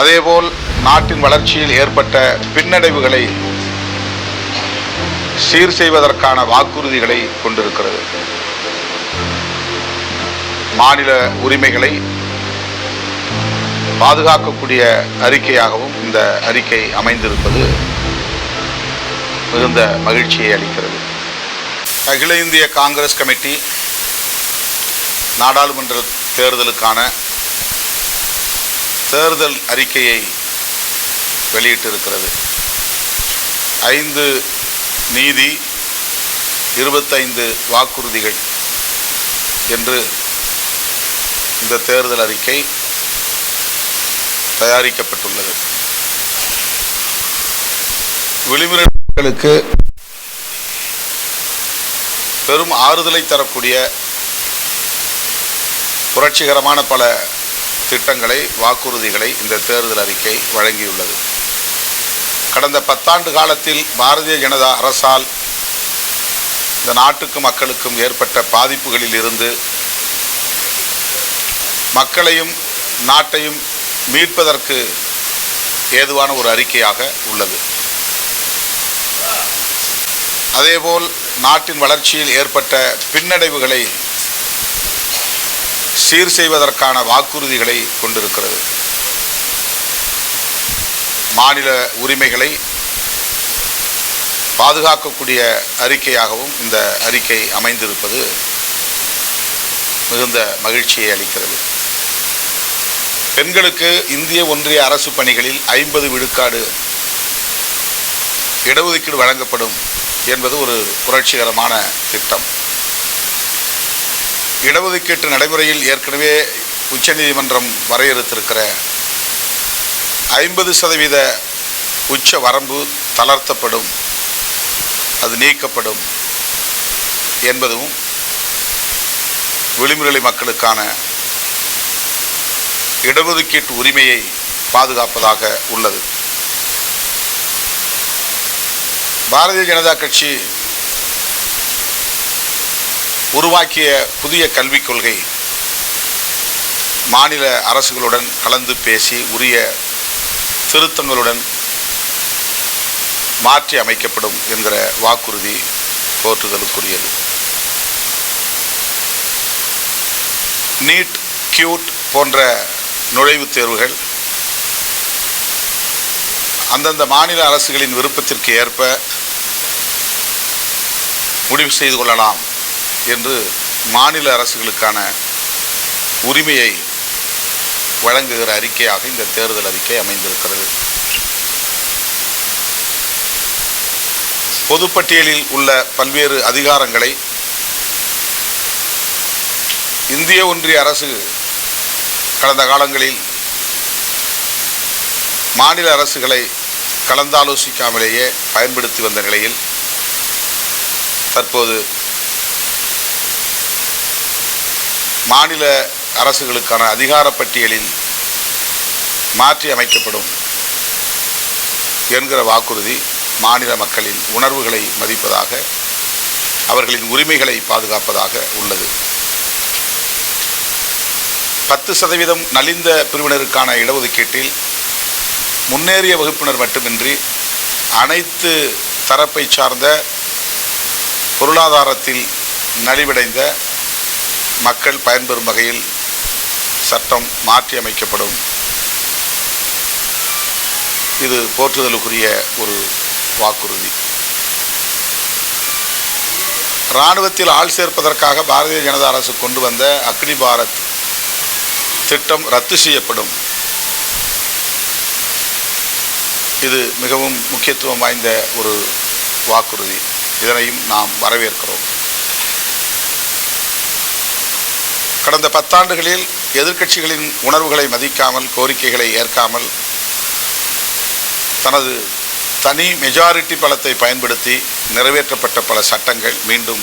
அதேபோல் நாட்டின் வளர்ச்சியில் ஏற்பட்ட பின்னடைவுகளை சீர் செய்வதற்கான வாக்குறுதிகளை கொண்டிருக்கிறது. மாநில உரிமைகளை பாதுகாக்கக்கூடிய அறிக்கையாகவும் இந்த அறிக்கை அமைந்திருப்பது மிகுந்த மகிழ்ச்சியை அளிக்கிறது. அகில இந்திய காங்கிரஸ் கமிட்டி நாடாளுமன்ற தேர்தலுக்கான தேர்தல் அறிக்கையை வெளியிட்டிருக்கிறது. ஐந்து நீதி இருபத்தைந்து வாக்குறுதிகள் என்று இந்த தேர்தல் அறிக்கை தயாரிக்கப்பட்டுள்ளது. விளிம்புகளுக்கு பெரும் ஆறுதலை தரக்கூடிய புரட்சிகரமான பல திட்டங்களை வாக்குறுதிகளை இந்த தேர்தல் அறிக்கை வழங்கியுள்ளது. கடந்த பத்தாண்டு காலத்தில் பாரதிய ஜனதா அரசால் இந்த நாட்டுக்கும் மக்களுக்கும் ஏற்பட்ட பாதிப்புகளில் இருந்து மக்களையும் நாட்டையும் மீட்பதற்கு ஏதுவான ஒரு அறிக்கையாக உள்ளது. அதேபோல் நாட்டின் வளர்ச்சியில் ஏற்பட்ட பின்னடைவுகளை சீர் செய்வதற்கான வாக்குறுதிகளை கொண்டிருக்கிறது. மாநில உரிமைகளை பாதுகாக்கக்கூடிய அறிக்கையாகவும் இந்த அறிக்கை அமைந்திருப்பது மிகுந்த மகிழ்ச்சியை அளிக்கிறது. பெண்களுக்கு இந்திய ஒன்றிய அரசு பணிகளில் ஐம்பது விழுக்காடு இடஒதுக்கீடு வழங்கப்படும் என்பது ஒரு புரட்சிகரமான திட்டம். இடஒதுக்கீட்டு நடைமுறையில் ஏற்கனவே உச்சநீதிமன்றம் வரையறுத்திருக்கிற ஐம்பது சதவீத உச்ச வரம்பு தளர்த்தப்படும் அது நீக்கப்படும் என்பதும் விளிம்புநிலை மக்களுக்கான இடஒதுக்கீட்டு உரிமையை பாதுகாப்பதாக உள்ளது. பாரதிய ஜனதா கட்சி உருவாக்கிய புதிய கல்விக் கொள்கை மாநில அரசுகளுடன் கலந்து பேசி உரிய திருத்தங்களுடன் மாற்றி அமைக்கப்படும் என்கிற வாக்குறுதி போற்றுதலுக்குரியது. நீட் கியூட் போன்ற நுழைவுத் தேர்வுகள் அந்தந்த மாநில அரசுகளின் விருப்பத்திற்கு ஏற்ப முடிவு செய்து கொள்ளலாம். என்று மாநில அரசுகளுக்கான உரிமையை வழங்குகிற அறிக்கையாக இந்த தேர்தல் அறிக்கை அமைந்திருக்கிறது. பொதுப்பட்டியலில் உள்ள பல்வேறு அதிகாரங்களை இந்திய ஒன்றிய அரசு கடந்த காலங்களில் மாநில அரசுகளை கலந்தாலோசிக்காமலேயே பயன்படுத்தி வந்த நிலையில் தற்போது மாநில அரசுகளுக்கான அதிகார பட்டியலில் மாற்றி அமைக்கப்படும் என்கிற வாக்குறுதி மாநில மக்களின் உணர்வுகளை மதிப்பதாக அவர்களின் உரிமைகளை பாதுகாப்பதாக உள்ளது. பத்து சதவீதம் நலிந்த பிரிவினருக்கான இடஒதுக்கீட்டில் முன்னேறிய வகுப்பினர் மட்டுமின்றி அனைத்து தரப்பை சார்ந்த பொருளாதாரத்தில் நலிவடைந்த மக்கள் பயன்பெறும் வகையில் சட்டம் மாற்றி அமைக்கப்படும். இது போற்றுதலுக்குரிய ஒரு வாக்குறுதி. இராணுவத்தில் ஆள் சேர்ப்பதற்காக பாரதிய ஜனதா அரசு கொண்டு வந்த அக்னி பாரத் திட்டம் ரத்து செய்யப்படும். இது மிகவும் முக்கியத்துவம் வாய்ந்த ஒரு வாக்குறுதி. இதனையும் நாம் வரவேற்கிறோம். கடந்த பத்தாண்டுகளில் எதிர்க்கட்சிகளின் உணர்வுகளை மதிக்காமல் கோரிக்கைகளை ஏற்காமல் தனது தனி மெஜாரிட்டி பலத்தை பயன்படுத்தி நிறைவேற்றப்பட்ட பல சட்டங்கள் மீண்டும்